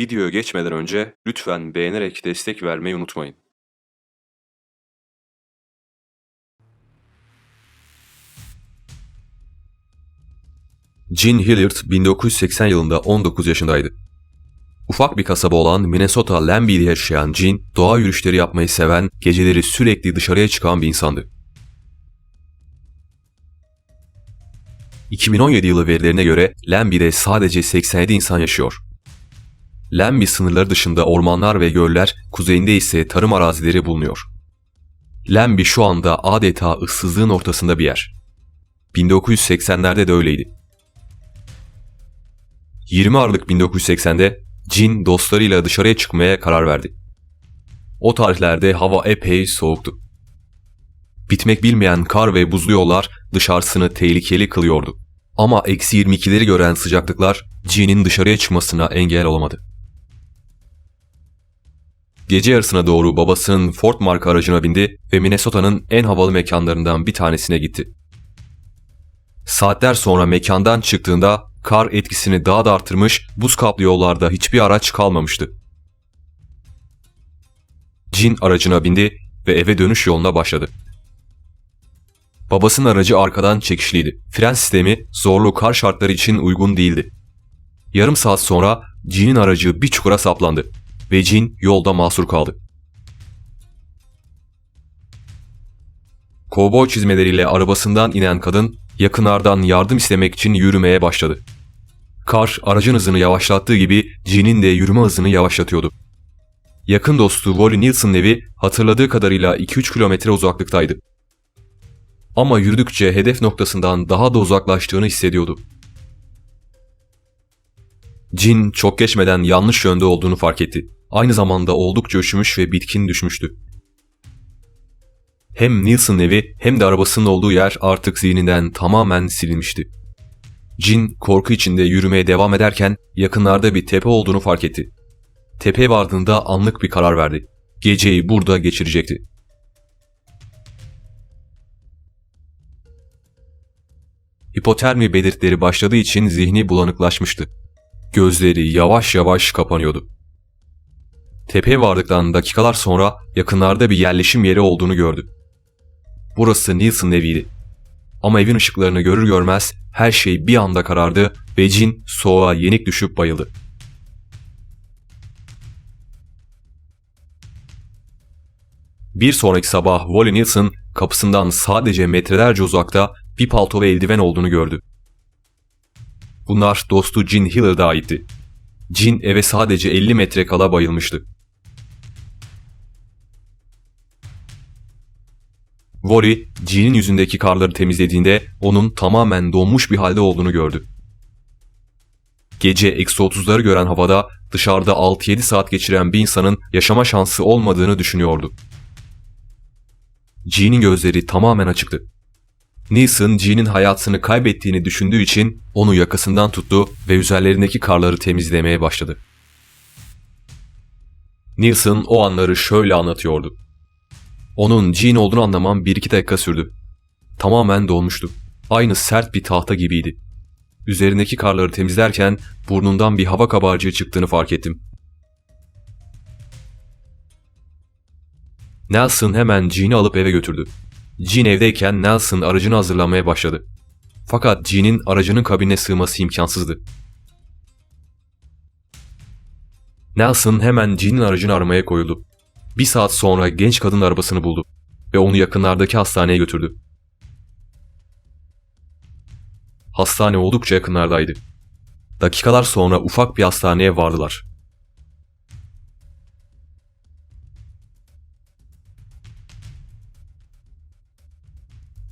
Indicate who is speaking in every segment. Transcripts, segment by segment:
Speaker 1: Videoya geçmeden önce lütfen beğenerek destek vermeyi unutmayın. Gene Hilliard 1980 yılında 19 yaşındaydı. Ufak bir kasaba olan Minnesota Lambie'de yaşayan Gene, doğa yürüyüşleri yapmayı seven, geceleri sürekli dışarıya çıkan bir insandı. 2017 yılı verilerine göre Lambie'de sadece 87 insan yaşıyor. Lambie sınırları dışında ormanlar ve göller, kuzeyinde ise tarım arazileri bulunuyor. Lambie şu anda adeta ıssızlığın ortasında bir yer. 1980'lerde de öyleydi. 20 Aralık 1980'de Jin dostlarıyla dışarıya çıkmaya karar verdi. O tarihlerde hava epey soğuktu. Bitmek bilmeyen kar ve buzlu yollar dışarısını tehlikeli kılıyordu. Ama eksi 22'leri gören sıcaklıklar Jin'in dışarıya çıkmasına engel olamadı. Gece yarısına doğru babasının Ford marka aracına bindi ve Minnesota'nın en havalı mekanlarından bir tanesine gitti. Saatler sonra mekandan çıktığında kar etkisini daha da artırmış, buz kaplı yollarda hiçbir araç kalmamıştı. Jin aracına bindi ve eve dönüş yoluna başladı. Babasının aracı arkadan çekişliydi. Fren sistemi zorlu kar şartları için uygun değildi. Yarım saat sonra Jin'in aracı bir çukura saplandı ve Jin yolda mahsur kaldı. Kovboy çizmeleriyle arabasından inen kadın yakınlardan yardım istemek için yürümeye başladı. Kar aracın hızını yavaşlattığı gibi Jin'in de yürüme hızını yavaşlatıyordu. Yakın dostu Wally Nielsen'ın evi hatırladığı kadarıyla 2-3 kilometre uzaklıktaydı. Ama yürüdükçe hedef noktasından daha da uzaklaştığını hissediyordu. Jin çok geçmeden yanlış yönde olduğunu fark etti. Aynı zamanda oldukça üşümüş ve bitkin düşmüştü. Hem Nielsen'ın evi hem de arabasının olduğu yer artık zihninden tamamen silinmişti. Jin korku içinde yürümeye devam ederken yakınlarda bir tepe olduğunu fark etti. Tepeye vardığında anlık bir karar verdi. Geceyi burada geçirecekti. Hipotermi belirtileri başladığı için zihni bulanıklaşmıştı. Gözleri yavaş yavaş kapanıyordu. Tepeye vardıktan dakikalar sonra yakınlarda bir yerleşim yeri olduğunu gördü. Burası Nielsen'ın eviydi. Ama evin ışıklarını görür görmez her şey bir anda karardı ve Jin soğuğa yenik düşüp bayıldı. Bir sonraki sabah Wally Nielsen kapısından sadece metrelerce uzakta bir palto ve eldiven olduğunu gördü. Bunlar dostu Jin Hiller'da aitti. Jin eve sadece 50 metre kala bayılmıştı. Wally, Jin'in yüzündeki karları temizlediğinde onun tamamen donmuş bir halde olduğunu gördü. Gece eksi 30'ları gören havada dışarıda 6-7 saat geçiren bir insanın yaşama şansı olmadığını düşünüyordu. Jean'in gözleri tamamen açıktı. Neeson, Jean'in hayatını kaybettiğini düşündüğü için onu yakasından tuttu ve üzerlerindeki karları temizlemeye başladı. Nielsen o anları şöyle anlatıyordu. Onun Jean olduğunu anlamam bir iki dakika sürdü. Tamamen dolmuştu. Aynı sert bir tahta gibiydi. Üzerindeki karları temizlerken burnundan bir hava kabarcığı çıktığını fark ettim. Nelson hemen Jean'i alıp eve götürdü. Jean evdeyken Nelson aracını hazırlamaya başladı. Fakat Jean'in aracının kabinine sığması imkansızdı. Nelson hemen Jean'in aracını aramaya koyuldu. Bir saat sonra genç kadın arabasını buldu ve onu yakınlardaki hastaneye götürdü. Hastane oldukça yakınlardaydı. Dakikalar sonra ufak bir hastaneye vardılar.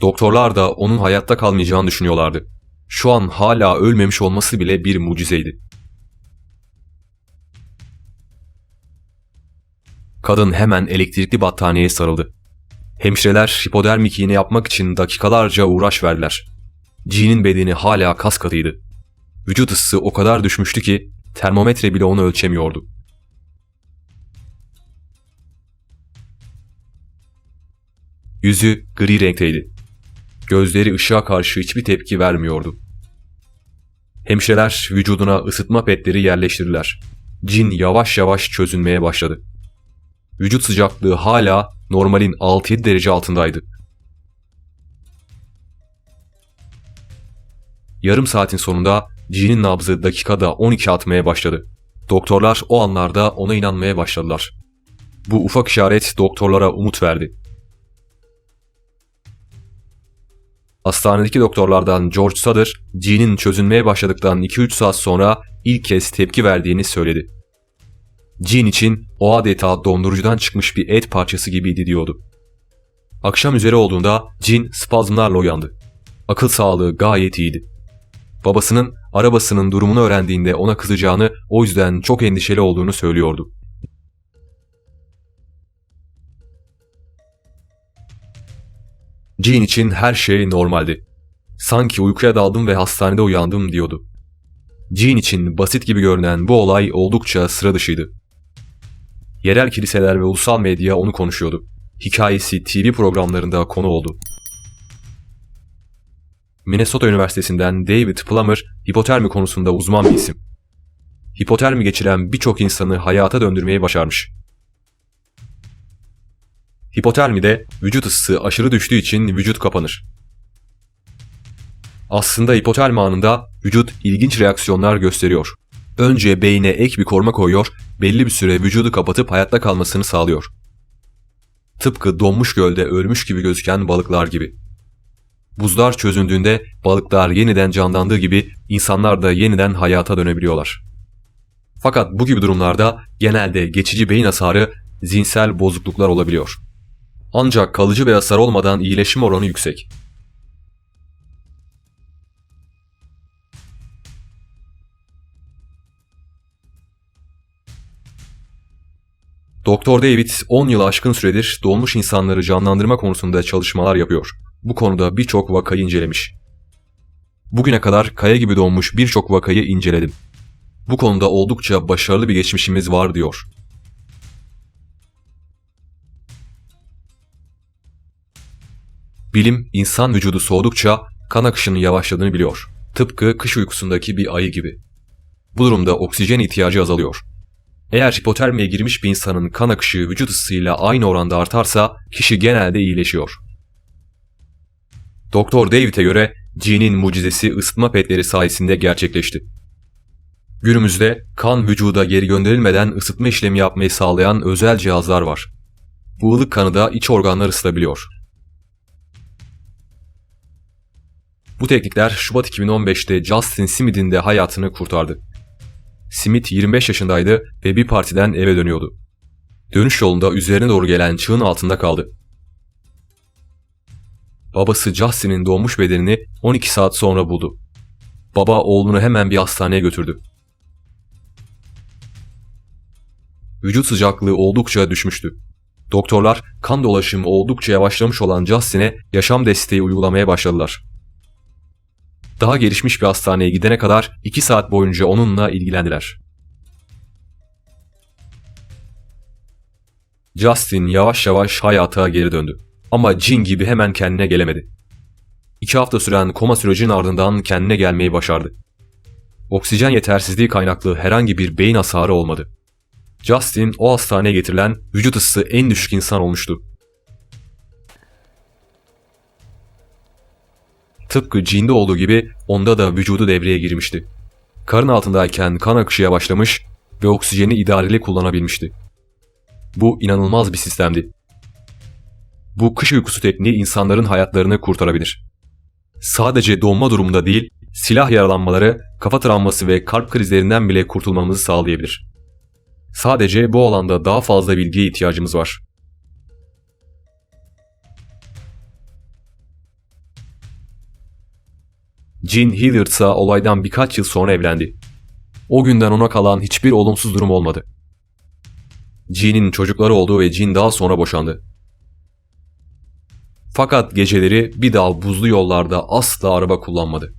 Speaker 1: Doktorlar da onun hayatta kalmayacağını düşünüyorlardı. Şu an hala ölmemiş olması bile bir mucizeydi. Kadın hemen elektrikli battaniyeye sarıldı. Hemşireler hipodermik iğne yapmak için dakikalarca uğraş verdiler. Jean'in bedeni hala kas katıydı. Vücut ısısı o kadar düşmüştü ki termometre bile onu ölçemiyordu. Yüzü gri renkteydi. Gözleri ışığa karşı hiçbir tepki vermiyordu. Hemşireler vücuduna ısıtma petleri yerleştirdiler. Jin yavaş yavaş çözünmeye başladı. Vücut sıcaklığı hala normalin 6-7 derece altındaydı. Yarım saatin sonunda Jin'in nabzı dakikada 12 atmaya başladı. Doktorlar o anlarda ona inanmaya başladılar. Bu ufak işaret doktorlara umut verdi. Hastanedeki doktorlardan George Sutter, Jean'in çözünmeye başladıktan 2-3 saat sonra ilk kez tepki verdiğini söyledi. Jean için o adeta dondurucudan çıkmış bir et parçası gibiydi diyordu. Akşam üzeri olduğunda Jean spazmlarla uyandı. Akıl sağlığı gayet iyiydi. Babasının arabasının durumunu öğrendiğinde ona kızacağını o yüzden çok endişeli olduğunu söylüyordu. Jean için her şey normaldi. Sanki uykuya daldım ve hastanede uyandım diyordu. Jean için basit gibi görünen bu olay oldukça sıra dışıydı. Yerel kiliseler ve ulusal medya onu konuşuyordu. Hikayesi TV programlarında konu oldu. Minnesota Üniversitesi'nden David Plummer hipotermi konusunda uzman bir isim. Hipotermi geçiren birçok insanı hayata döndürmeyi başarmış. Hipotermide vücut ısısı aşırı düştüğü için vücut kapanır. Aslında hipotermi anında vücut ilginç reaksiyonlar gösteriyor. Önce beyne ek bir koruma koyuyor, belli bir süre vücudu kapatıp hayatta kalmasını sağlıyor. Tıpkı donmuş gölde ölmüş gibi gözüken balıklar gibi. Buzlar çözündüğünde balıklar yeniden canlandığı gibi insanlar da yeniden hayata dönebiliyorlar. Fakat bu gibi durumlarda genelde geçici beyin hasarı, zihinsel bozukluklar olabiliyor. Ancak kalıcı bir hasar olmadan iyileşim oranı yüksek. Doktor David 10 yıl aşkın süredir dolmuş insanları canlandırma konusunda çalışmalar yapıyor. Bu konuda birçok vakayı incelemiş. Bugüne kadar kaya gibi donmuş birçok vakayı inceledim. Bu konuda oldukça başarılı bir geçmişimiz var diyor. Bilim insan vücudu soğudukça kan akışının yavaşladığını biliyor. Tıpkı kış uykusundaki bir ayı gibi. Bu durumda oksijen ihtiyacı azalıyor. Eğer hipotermiye girmiş bir insanın kan akışı vücut ısısıyla aynı oranda artarsa kişi genelde iyileşiyor. Doktor David'e göre Jean'in mucizesi ısıtma petleri sayesinde gerçekleşti. Günümüzde kan vücuda geri gönderilmeden ısıtma işlemi yapmayı sağlayan özel cihazlar var. Bu ılık kanı da iç organlar ısıtabiliyor. Bu teknikler Şubat 2015'te Justin Smith'in de hayatını kurtardı. Smith 25 yaşındaydı ve bir partiden eve dönüyordu. Dönüş yolunda üzerine doğru gelen çığın altında kaldı. Babası Justin'in doğmuş bedenini 12 saat sonra buldu. Baba oğlunu hemen bir hastaneye götürdü. Vücut sıcaklığı oldukça düşmüştü. Doktorlar kan dolaşımı oldukça yavaşlamış olan Justin'e yaşam desteği uygulamaya başladılar. Daha gelişmiş bir hastaneye gidene kadar 2 saat boyunca onunla ilgilendiler. Justin yavaş yavaş hayata geri döndü. Ama Jin gibi hemen kendine gelemedi. İki hafta süren koma sürecinin ardından kendine gelmeyi başardı. Oksijen yetersizliği kaynaklı herhangi bir beyin hasarı olmadı. Justin o hastaneye getirilen vücut ısısı en düşük insan olmuştu. Tıpkı Jin'de olduğu gibi onda da vücudu devreye girmişti. Karın altındayken kan akışı yavaşlamış ve oksijeni idareli kullanabilmişti. Bu inanılmaz bir sistemdi. Bu kış uykusu tekniği insanların hayatlarını kurtarabilir. Sadece donma durumunda değil, silah yaralanmaları, kafa travması ve kalp krizlerinden bile kurtulmamızı sağlayabilir. Sadece bu alanda daha fazla bilgiye ihtiyacımız var. Jean Hilliard ise olaydan birkaç yıl sonra evlendi. O günden ona kalan hiçbir olumsuz durum olmadı. Jean'in çocukları oldu ve Jean daha sonra boşandı. Fakat geceleri bir daha buzlu yollarda asla araba kullanmadı.